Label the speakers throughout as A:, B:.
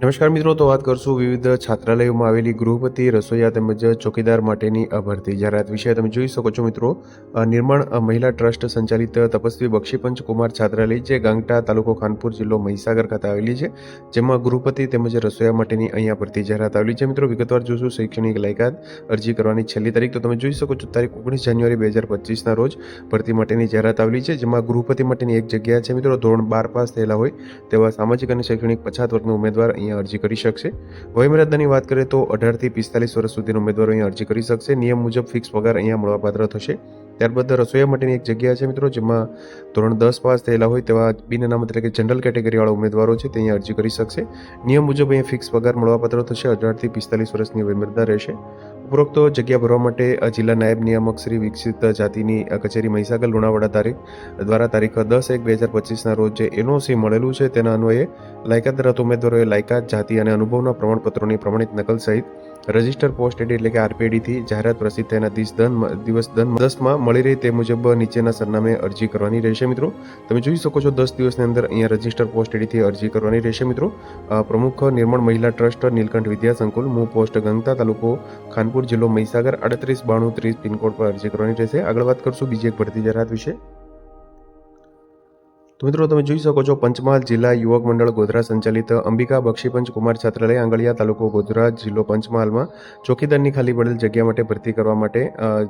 A: નમસ્કાર મિત્રો, તો વાત કરશું વિવિધ છાત્રાલયોમાં આવેલી ગૃહપતિ રસોઈયા તેમજ ચોકીદાર માટેની ભરતી જાહેરાત વિશે તમે જોઈ શકો છો મિત્રો નિર્માણ મહિલા ટ્રસ્ટ સંચાલિત તપસ્વી બક્ષીપંચ કુમાર છાત્રાલય જે ગાંગટા તાલુકો ખાનપુર જિલ્લો મહીસાગર ખાતે આવેલી છે. જેમાં ગૃહપતિ તેમજ રસોઈયા માટેની અહીંયા ભરતી જાહેરાત આવેલી છે. મિત્રો, વિગતવાર જોશું શૈક્ષણિક લાયકાત અરજી કરવાની છેલ્લી તારીખ. તો તમે જોઈ શકો છો, તારીખ ઓગણીસ જાન્યુઆરી બે હજાર પચીસના રોજ ભરતી માટેની જાહેરાત આવેલી છે, જેમાં ગૃહપતિ માટેની એક જગ્યા છે મિત્રો, ધોરણ બાર પાસ થયેલા હોય તેવા સામાજિક અને શૈક્ષણિક પછાત વર્ગના ઉમેદવાર અહીંયા અરજી કરી શકશે. વયમર્યાદાની વાત કરીએ તો અઢારથી પિસ્તાલીસ વર્ષ સુધીના ઉમેદવારો અહીંયા અરજી કરી શકશે. નિયમ મુજબ ફિક્સ પગાર અહીંયા મળવાપાત્ર થશે. ત્યારબાદ રસોઈયા માટેની એક જગ્યા છે મિત્રો, જેમાં ધોરણ દસ પાસ થયેલા હોય તેવા બિન અનામત એટલે કે જનરલ કેટેગરીવાળા ઉમેદવારો છે, તે અહીંયા અરજી કરી શકશે. નિયમ મુજબ અહીંયા ફિક્સ પગાર મળવાપાત્ર થશે, અઢારથી પિસ્તાલીસ વર્ષની વયમર્યાદા રહેશે. ઉપરોક્ત જગ્યા ભરવા માટે જિલ્લા નાયબ નિયામક શ્રી વિકસિત જાતિની કચેરી મહીસાગર લુણાવાડા તારીખ દ્વારા તારીખ દસ એક બે હજાર પચીસના રોજ જે એનઓસી મળેલું છે, તેના અન્વયે લાયકાત ધરાવતા ઉમેદવારોએ લાયકાત, જાતિ અને અનુભવના પ્રમાણપત્રોની પ્રમાણિત નકલ સહિત રજિસ્ટર પોસ્ટ એડી એટલે કે આરપીડીથી જાહેરાત પ્રસિદ્ધ થયાના દિવસ ધન દિવસ ધન દસમાં મળી રહી તે મુજબ નીચેના સરનામે અરજી કરવાની રહેશે મિત્રો. તમે જોઈ શકો છો દસ દિવસની અંદર અહીંયા રજિસ્ટર પોસ્ટ એડીથી અરજી કરવાની રહેશે મિત્રો. પ્રમુખ નિર્મળ મહિલા ટ્રસ્ટ, નીલકંઠ વિદ્યા સંકુલ, મૂ પોસ્ટ ગંગતા તાલુકો ખાનપુર જિલ્લો મહીસાગર, આડત્રીસ બાણું ત્રીસ પિનકોડ પર અરજી કરવાની રહેશે. આગળ વાત કરશું બીજી એક ભરતી જાહેરાત વિશે. તો મિત્રો તમે જોઈ શકો છો, પંચમહાલ જિલ્લા યુવક મંડળ ગોધરા સંચાલિત અંબિકા બક્ષીપંચ કુમાર છાત્રાલય આંગળિયા તાલુકો ગોધરા જિલ્લો પંચમહાલમાં ચોકીદારની ખાલી પડેલ જગ્યા માટે ભરતી કરવા માટે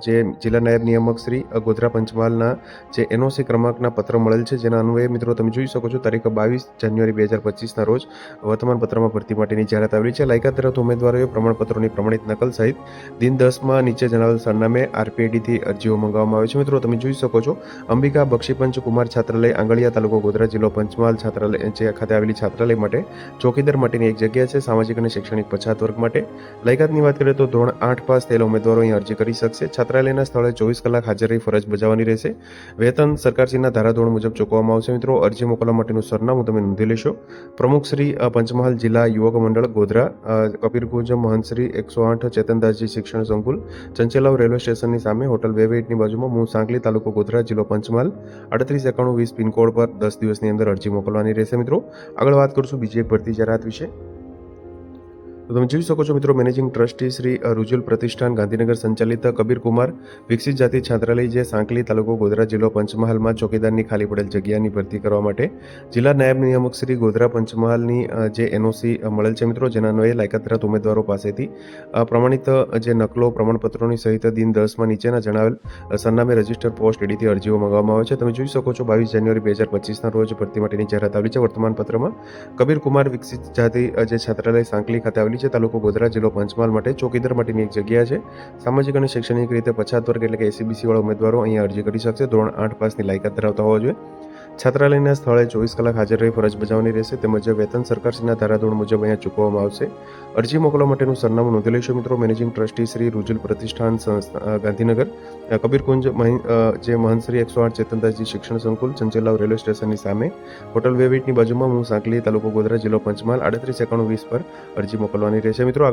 A: જે જિલ્લા નાયબ નિયામક શ્રી ગોધરા પંચમહાલના જે એનઓસી ક્રમાંકના પત્ર મળેલ છે, જેના અન્વયે મિત્રો તમે જોઈ શકો છો, તારીખ બાવીસ જાન્યુઆરી બે હજાર પચીસના રોજ વર્તમાન પત્રમાં ભરતી માટેની જાહેરાત આવેલી છે. લાયકાત ધરાવતા ઉમેદવારોએ પ્રમાણપત્રોની પ્રમાણિત નકલ સહિત દિન દસમાં નીચે જણાવેલ સરનામે આરપીડીથી અરજીઓ મંગાવવામાં આવે છે. મિત્રો તમે જોઈ શકો છો, અંબિકા બક્ષીપંચ કુમાર છાત્રાલય આંગળિયા તાલુકો ગોધરા જિલ્લો પંચમહાલ છાત્રાલય ખાતે આવેલી છાત્રાલય માટે ચોકીદાર માટેની એક જગ્યા છે સામાજિક અને શૈક્ષણિક પછાત વર્ગ માટે. લાયકાતની વાત કરીએ તો ધોરણ આઠ પાસ થયેલા ઉમેદવારો અહીં અરજી કરી શકશે. છાત્રાલયના સ્થળે ચોવીસ કલાક હાજર રહી ફરજ બજાવવાની રહેશે. વેતન સરકારશ્રીના ધારાધોરણ મુજબ ચૂકવવામાં આવશે. મિત્રો અરજી મોકલવા માટેનું સરનામું તમે નોંધી લેશો. પ્રમુખ શ્રી પંચમહાલ જિલ્લા યુવક મંડળ ગોધરા અ, કબીરગુંજ મહંતશ્રી એકસો આઠ ચેતનદાસજી શિક્ષણ સંકુલ ચંચેલાવ રેલવે સ્ટેશનની સામે હોટલ વેવેટની બાજુમાં હું સાંકલી તાલુકો ગોધરા જિલ્લો પંચમહાલ. અડત્રીસ એકાણું વીસ પિનકોડ પર દસ દિવસની અંદર અરજી મોકલવાની રહેશે મિત્રો. આગળ વાત કરશું બીજી એક ભરતી જાહેરાત વિશે. તો તમે જોઈ શકો છો મિત્રો, મેનેજિંગ ટ્રસ્ટી શ્રી રુજુલ પ્રતિષ્ઠાન, ગાંધીનગર સંચાલિત કબીર કુમાર, વિકસિત જાતિ છાત્રાલય જે સાંકલી તાલુકો ગોધરા જિલ્લો પંચમહાલમાં ચોકીદારની ખાલી પડેલ જગ્યાની ભરતી કરવા માટે જિલ્લા નાયબ નિયામક શ્રી ગોધરા પંચમહાલની જે એનઓસી મળેલ છે મિત્રો, જેના અન્વયે લાયકાત ધરાવતા ઉમેદવારો પાસેથી પ્રમાણિત જે નકલો પ્રમાણપત્રોની સહિત દિન દસમાં નીચેના જણાવેલ સરનામે રજિસ્ટર પોસ્ટ એડીથી અરજીઓ મંગાવવામાં આવે છે. તમે જોઈ શકો છો, બાવીસ જાન્યુઆરી બે હજાર પચીસના રોજ ભરતી માટેની જાહેરાત આવેલી છે. વર્તમાન પત્રમાં કબીર કુમાર વિકસિત જાતિ જે છાત્રાલય સાંકલી ખાતે આવેલી છે તાલુકો ગોધરા જિલ્લો પંચમહાલ માટે. ચોકીદાર માટેની એક જગ્યા છે. સામાજિક અને શૈક્ષણિક રીતે પછાત વર્ગ એટલે કે એસીબીસી વાળા ઉમેદવારો અહીંયા અરજી કરી શકશે. ધોરણ આઠ પાસની લાયકાત ધરાવતા હોવા જોઈએ. છાત્રાલયના સ્થળે ચોવીસ કલાક હાજર રહી ફરજ બજાવવાની રહેશે તેમજ વેતન સરકારશ્રીના ધારાધોરણ મુજબ અહીંયા ચૂકવવામાં આવશે. અરજી મોકલવા માટેનું સરનામું નોંધી લેશો મિત્રો. મેનેજિંગ ટ્રસ્ટી શ્રી રૂજલ પ્રતિષ્ઠાન સંસ્થા ગાંધીનગર કબીરકુંજ જે મહંતશ્રી એકસો આઠ ચેતનદાસજી શિક્ષણ સંકુલ, ચંચેલાવ રેલવે સ્ટેશનની સામે, હોટલ વેવિટની બાજુમાં હું સાંકલી તાલુકો ગોધરા જિલ્લો પંચમહાલ, આડત્રીસ એકાણું વીસ પર અરજી મોકલવાની રહેશે. મિત્રો